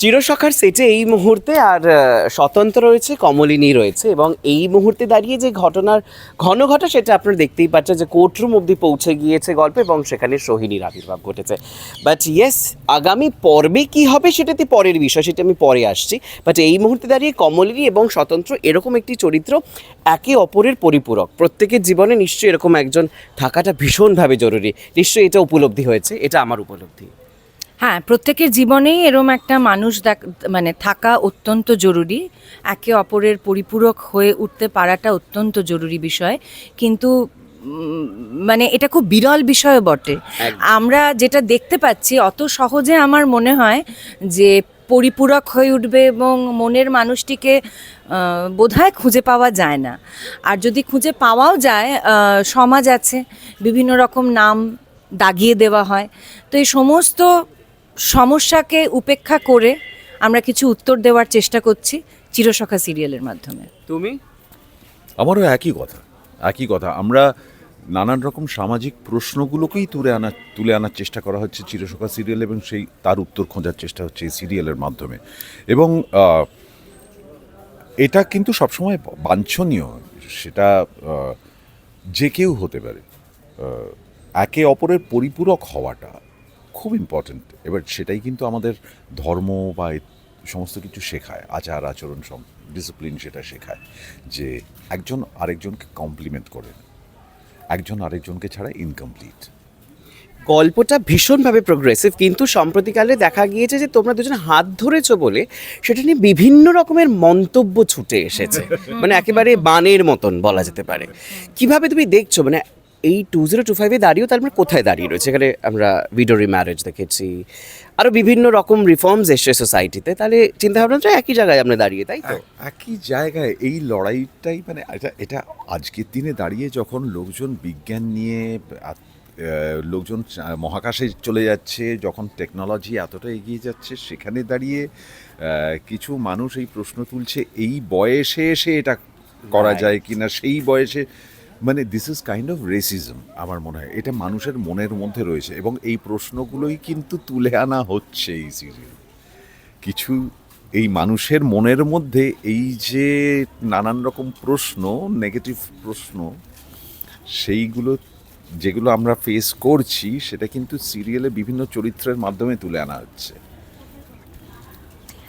চিরসখার সেটে এই মুহূর্তে আর স্বতন্ত্র রয়েছে, কমলিনী রয়েছে এবং এই মুহূর্তে দাঁড়িয়ে যে ঘটনার ঘন ঘটা সেটা আপনারা দেখতেই পাচ্ছেন যে কোর্টরুম অবধি পৌঁছে গিয়েছে গল্প এবং সেখানে সোহিনীর আবির্ভাব ঘটেছে। বাট ইয়েস আগামী পর্বে কি হবে সেটাতে পরের বিষয়, সেটা আমি পরে আসছি। বাট এই মুহূর্তে দাঁড়িয়ে কমলিনী এবং স্বতন্ত্র এরকম একটি চরিত্র একে অপরের পরিপূরক। প্রত্যেকের জীবনে নিশ্চয়ই এরকম একজন থাকাটা ভীষণভাবে জরুরি। নিশ্চয়ই এটা উপলব্ধি হয়েছে, এটা আমার উপলব্ধি। হ্যাঁ প্রত্যেকের জীবনেই এরম একটা মানুষ দেখ- মানে থাকা অত্যন্ত জরুরি। একে অপরের পরিপূরক হয়ে উঠতে পারাটা অত্যন্ত জরুরি বিষয়। কিন্তু মানে এটা খুব বিরল বিষয় বটে। আমরা যেটা দেখতে পাচ্ছি অত সহজে আমার মনে হয় যে পরিপূরক হয়ে উঠবে এবং মনের মানুষটিকে বোধহয় খুঁজে পাওয়া যায় না। আর যদি খুঁজে পাওয়াও যায় সমাজ আছে বিভিন্ন রকম নাম দাগিয়ে দেওয়া হয়। তো এই সমস্ত সমস্যাকে উপেক্ষা করে আমরা কিছু উত্তর দেওয়ার চেষ্টা করছি চিরসখা সিরিয়ালের মাধ্যমে। তুমি? আমারও একই কথা একই কথা। আমরা নানান রকম সামাজিক প্রশ্নগুলোকেই তুলে আনার তুলে আনার চেষ্টা করা হচ্ছে চিরসখা সিরিয়াল এবং সেই তার উত্তর খোঁজার চেষ্টা হচ্ছে এই সিরিয়ালের মাধ্যমে। এবং এটা কিন্তু সবসময় বাঞ্ছনীয় সেটা যে কেউ হতে পারে। একে অপরের পরিপূরক হওয়াটা খুব ইম্পর্ট্যান্ট এবার সেটাই কিন্তু আমাদের ধর্ম বা সমস্ত কিছু শেখায়, আচার, আচরণ সব ডিসিপ্লিন সেটা শেখায় যে একজন আরেকজনকে কমপ্লিমেন্ট করে, একজন আরেকজনকে ছাড়া ইনকমপ্লিট গল্পটা ভীষণভাবে প্রোগ্রেসিভ কিন্তু সম্প্রতিকালে দেখা গিয়েছে যে তোমরা দুজন হাত ধরেছো বলে সেটা নিয়ে বিভিন্ন রকমের মন্তব্য ছুটে এসেছে। মানে একেবারে বানের মতন বলা যেতে পারে। কীভাবে তুমি দেখছ? মানে এই টু জিরো টু ফাইভে দাঁড়িয়েও তার মানে কোথায় দাঁড়িয়ে রয়েছে? এখানে আমরা ভিডিও ম্যারেজ দেখেছি। আরও বিভিন্ন রকম রিফর্মস এসছে সোসাইটিতে তাহলে চিন্তাভাবনাটা একই জায়গায় আমরা দাঁড়িয়ে তাই তো? একই জায়গায় এই লড়াইটাই মানে এটা এটা আজকের দিনে দাঁড়িয়ে যখন লোকজন বিজ্ঞান নিয়ে লোকজন মহাকাশে চলে যাচ্ছে যখন টেকনোলজি এতটা এগিয়ে যাচ্ছে সেখানে দাঁড়িয়ে কিছু মানুষ এই প্রশ্ন তুলছে এই বয়সে এসে এটা করা. যায় কিনা সেই বয়সে মানে this is kind of racism আমার মনে হয়। এটা মানুষের মনের মধ্যে রয়েছে এবং এই প্রশ্নগুলোই কিন্তু তুলে আনা হচ্ছে এই সিরিয়াল কিছু এই মানুষের মনের মধ্যে এই যে নানান রকম প্রশ্ন নেগেটিভ প্রশ্ন, সেইগুলো, যেগুলো আমরা ফেস করছি, সেটা কিন্তু সিরিয়ালে বিভিন্ন চরিত্রের মাধ্যমে তুলে আনা হচ্ছে।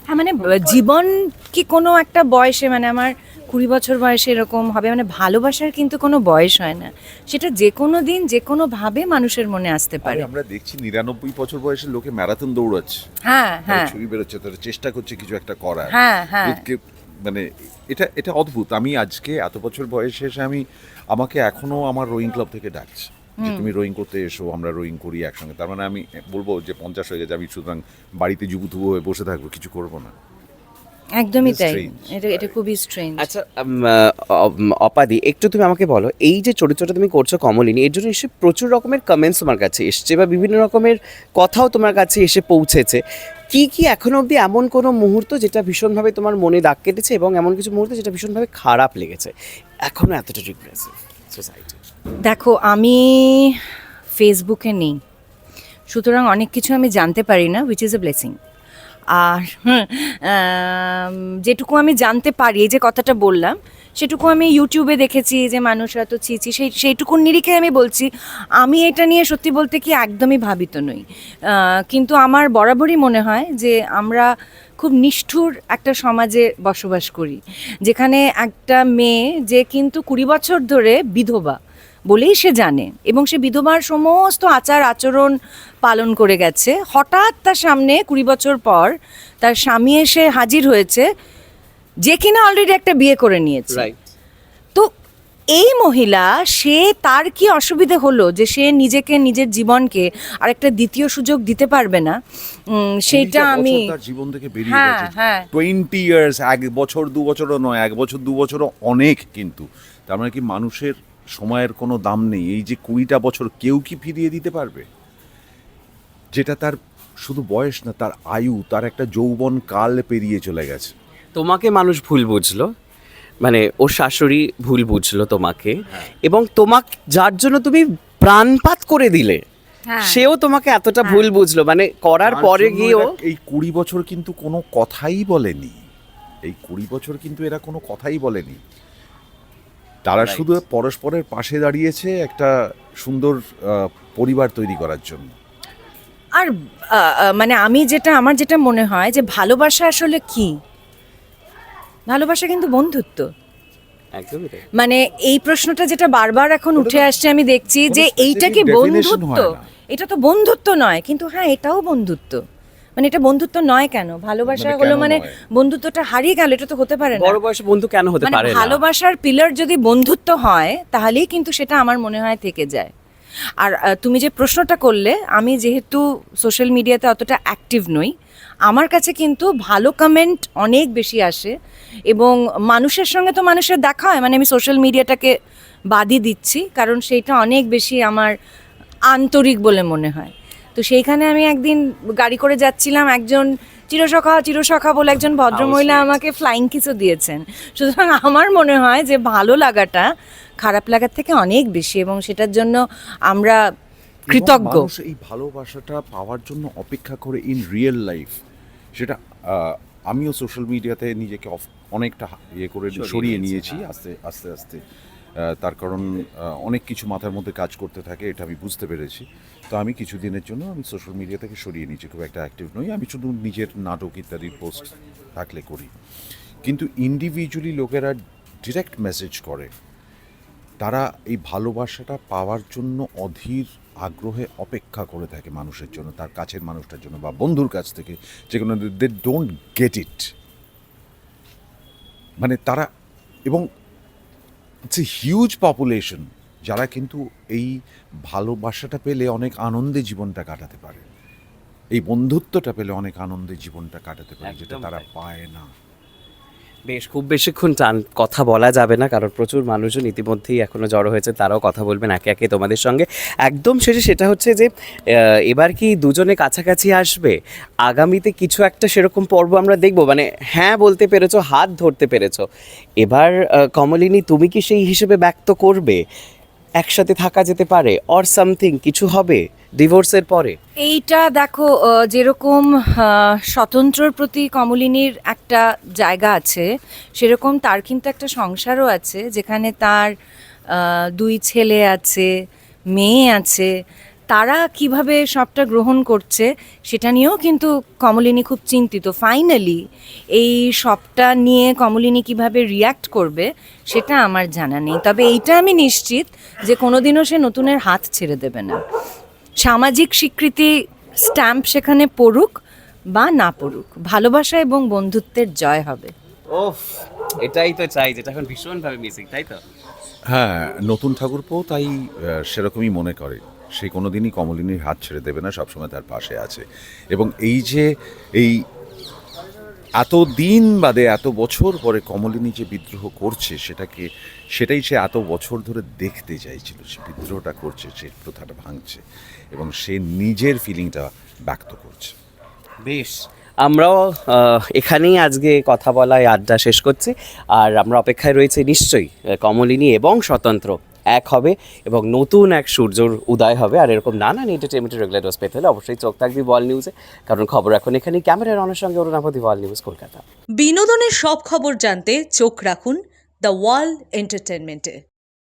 হ্যাঁ মানে জীবন কি কোনো একটা বয়সে মানে আমার কুড়ি বছর বয়সে এরকম হবে মানে ভালোবাসার কিন্তু কোনো বয়স হয় না। সেটা যে কোনো দিন যে কোনো ভাবে মানুষের মনে আসতে পারে। আমরা দেখছি নিরানব্বই বছর বয়সের লোকে ম্যারাথন দৌড়াচ্ছে। হ্যাঁ হ্যাঁ। ছবি বেরোচ্ছে তারা চেষ্টা করছে কিছু একটা করার। হ্যাঁ হ্যাঁ। মানে এটা এটা অদ্ভুত। আমি আজকে এত বছর বয়সে এসে আমি আমাকে এখনও আমার রোয়িং ক্লাব থেকে ডাকছে যে তুমি রোয়িং করতে এসো আমরা রোয়িং করি একসঙ্গে। তার মানে আমি বলব যে পঞ্চাশ হয়ে গেছে আমি সুতরাং বাড়িতে জুবুথুবু হয়ে বসে থাকব কিছু করব না। একদমই তাই। এটা এটা খুবই স্ট্রেঞ্জ আচ্ছা অপাদি একটু তুমি আমাকে বলো এই যে চরিত্রটা তুমি করছ কমলিনী এর জন্য নিশ্চয়ই প্রচুর রকমের কমেন্টস তোমার কাছে এসছে বা বিভিন্ন রকমের কথাও তোমার কাছে এসে পৌঁছেছে। কি কি এখনও অবধি এমন কোনো মুহূর্ত যেটা ভীষণভাবে তোমার মনে দাগ কেটেছে এবং এমন কিছু মুহূর্ত যেটা ভীষণভাবে খারাপ লেগেছে? এখনও এতটা রিপ্রেসিভ সোসাইটি দেখো আমি ফেসবুকে নেই। সুতরাং অনেক কিছু আমি জানতে পারি না উইচ ইজ এ ব্লেসিং আর যেটুকু আমি জানতে পারি, এই যে কথাটা বললাম, সেটুকু আমি ইউটিউবে দেখেছি যে মানুষরা তো চিচি সেই, সেইটুকুর নিরিখে আমি বলছি, আমি এটা নিয়ে সত্যি বলতে কি একদমই ভাবিত নই। কিন্তু আমার বরাবরই মনে হয় যে আমরা খুব নিষ্ঠুর একটা সমাজে বসবাস করি, যেখানে একটা মেয়ে যে কিন্তু কুড়ি বছর ধরে বিধবা বলেই সে জানে এবং সে বিধবার সমস্ত আচার আচরণ পালন করে গেছে। হঠাৎ তার সামনে কুড়ি বছর পর তার স্বামী এসে হাজির হয়েছে যে কিনা অলরেডি একটা বিয়ে করে নিয়েছে। তো এই মহিলা সে তার কি অসুবিধে হলো যে সে নিজেকে নিজের জীবনকে আর একটা দ্বিতীয় সুযোগ দিতে পারবে না? সেইটা আমি জীবন থেকে বেরিয়ে হ্যাঁ, গেছে। হ্যাঁ। টোয়েন্টি ইয়ার্স এক বছর দু বছরও নয় এক বছর দু বছরও অনেক কিন্তু। তার মানে কি মানুষের সময়ের কোনো দাম নেই। এই যে কুড়িটা বছর কেউ কি ফিরিয়ে দিতে পারবে? যেটা তার শুধু বয়স না তার আয়ু তার একটা যৌবন কাল পেরিয়ে চলে গেছে। তোমাকে মানুষ ভুল বুঝলো। মানে ওর শাশুড়ি ভুল বুঝলো তোমাকে। এবং তোমাক যার জন্য তুমি প্রাণপাত করে দিলে হ্যাঁ। সেও তোমাকে এতটা ভুল বুঝলো। মানে করার পরে গিয়েও এই কুড়ি বছর কিন্তু কোনো কথাই বলেনি। এই কুড়ি বছর কিন্তু এরা কোনো কথাই বলেনি। তারা শুধু পরস্পরের পাশে দাঁড়িয়েছে একটা সুন্দর পরিবার তৈরি করার জন্য। আর মানে আমি যেটা আমার যেটা মনে হয় যে ভালোবাসা আসলে কি? ভালোবাসা কিন্তু বন্ধুত্ব। মানে এই প্রশ্নটা যেটা বারবার এখন উঠে আসছে আমি দেখছি যে এইটা কি বন্ধুত্ব? এটা তো বন্ধুত্ব নয় কিন্তু হ্যাঁ এটাও বন্ধুত্ব। মানে এটা বন্ধুত্ব নয় কেন? ভালোবাসা মানে হলো মানে বন্ধুত্বটা হারিয়ে গেল এটা তো হতে পারে না। বড় বয়সে বন্ধু কেন হতে মানে পারে না? ভালোবাসার পিলার যদি বন্ধুত্ব হয় তাহলেই কিন্তু সেটা আমার মনে হয় থেকে যায়। আর তুমি যে প্রশ্নটা করলে আমি যেহেতু সোশ্যাল মিডিয়াতে অতটা অ্যাক্টিভ নই আমার কাছে কিন্তু ভালো কমেন্ট অনেক বেশি আসে এবং মানুষের সঙ্গে তো মানুষের দেখা হয় মানে আমি সোশ্যাল মিডিয়াটাকে বাদই দিচ্ছি কারণ সেইটা অনেক বেশি আমার আন্তরিক বলে মনে হয়। তো সেইখানে আমি একদিন গাড়ি করে যাচ্ছিলাম একজন চিরসখা চিরসখা বলে একজন ভদ্রমহিলা. আমাকে ফ্লাইং কিসও দিয়েছেন সুতরাং আমার মনে হয় যে ভালো লাগাটা খারাপ লাগার থেকে অনেক বেশি এবং সেটার জন্য আমরা কৃতজ্ঞ এই ভালোবাসাটা পাওয়ার জন্য অপেক্ষা করে ইন রিয়েল লাইফ সেটা আমিও সোশ্যাল মিডিয়াতে নিজেকে অফ- অনেকটা ইয়ে করে সরিয়ে নিয়েছি, হ্যাঁ। আস্তে আস্তে আস্তে তার কারণ অনেক কিছু মাথার মধ্যে কাজ করতে থাকে, এটা আমি বুঝতে পেরেছি। তো আমি কিছুদিনের জন্য আমি সোশ্যাল মিডিয়া থেকে সরিয়ে নিয়েছি খুব একটা অ্যাক্টিভ নই। আমি শুধু নিজের নাটক ইত্যাদির পোস্ট থাকলে করি। কিন্তু ইন্ডিভিজুয়ালি লোকেরা ডিরেক্ট মেসেজ করে। তারা এই ভালোবাসাটা পাওয়ার জন্য অধীর আগ্রহে অপেক্ষা করে থাকে মানুষের জন্য, তার কাছের মানুষটার জন্য বা বন্ধুর কাছ থেকে। যে কোনো দে ডোন্ট গেট ইট মানে তারা, এবং ইটস এ হিউজ পপুলেশন যারা কিন্তু এই ভালোবাসাটা পেলে অনেক আনন্দে জীবনটা কাটাতে পারে। এই বন্ধুত্বটা পেলে অনেক আনন্দে জীবনটা কাটাতে পারে যেটা তারা পায় না। বেশ, খুব বেশিক্ষণ টান কথা বলা যাবে না, কারণ প্রচুর মানুষজন ইতিমধ্যেই এখনও জড়ো হয়েছে, তারাও কথা বলবেন একে একে তোমাদের সঙ্গে। একদম শেষে সেটা হচ্ছে যে এবার কি দুজনে কাছাকাছি আসবে? আগামীতে কিছু একটা সেরকম পর্ব আমরা দেখব মানে হ্যাঁ বলতে পেরেছ, হাত ধরতে পেরেছ। এবার কমলিনী, তুমি কি সেই হিসেবে ব্যক্ত করবে? একসাথে থাকা যেতে পারে? অর সামথিং কিছু হবে? ডিভোর্সের পরে? এইটা দেখো যেরকম স্বতন্ত্রর প্রতি কমলিনীর একটা জায়গা আছে, সেরকম তার কিন্তু একটা সংসারও আছে, যেখানে তার দুই ছেলে আছে, মেয়ে আছে। তারা কীভাবে সবটা গ্রহণ করছে, সেটা নিয়েও কিন্তু কমলিনী খুব চিন্তিত। ফাইনালি এই সবটা নিয়ে কমলিনী কীভাবে রিয়্যাক্ট করবে, সেটা আমার জানা নেই। তবে এইটা আমি নিশ্চিত যে কোনোদিনও সে নতুনের হাত ছেড়ে দেবে না। সামাজিক স্বীকৃতি স্ট্যাম্প সেখানে পড়ুক বা না পড়ুক ভালোবাসা এবং বন্ধুত্বের জয় হবে। ওফ এটাই তো চাই যেটা এখন ভীষণভাবে মিসিং তাই তো? হ্যাঁ নতুন ঠাকুরপো তাই সেরকমই মনে করে। সে কোনোদিনই কমলিনীর হাত ছেড়ে দেবে না সবসময় তার পাশে আছে। এবং এই যে এই এত দিন বাদে, এত বছর পরে কমলিনী যে বিদ্রোহ করছে, সেটাকে, সেটাই সে এত বছর ধরে দেখতে চাইছিল, সে বিদ্রোহটা করছে, সে প্রথাটা ভাঙছে এবং সে নিজের ফিলিংটা ব্যক্ত করছে। বেশ, আমরাও এখানেই আজকে কথা বলায় আড্ডা শেষ করছি, আর আমরা অপেক্ষায় রয়েছে নিশ্চয়ই কমলিনী এবং স্বতন্ত্র এক হবে এবং নতুন এক সূর্যর উদয় হবে। আর এরকম নানান এন্টারটেনমেন্টের রেগুলার পেতে হলে অবশ্যই চোখ থাকবি বল নিউজে কারণ খবর এখন এখানে ক্যামেরার অনের সঙ্গে অরুণাপতি বল নিউজ কলকাতা। বিনোদনের সব খবর জানতে চোখ রাখুন দ্য ওয়ার্ল্ড এন্টারটেনমেন্টে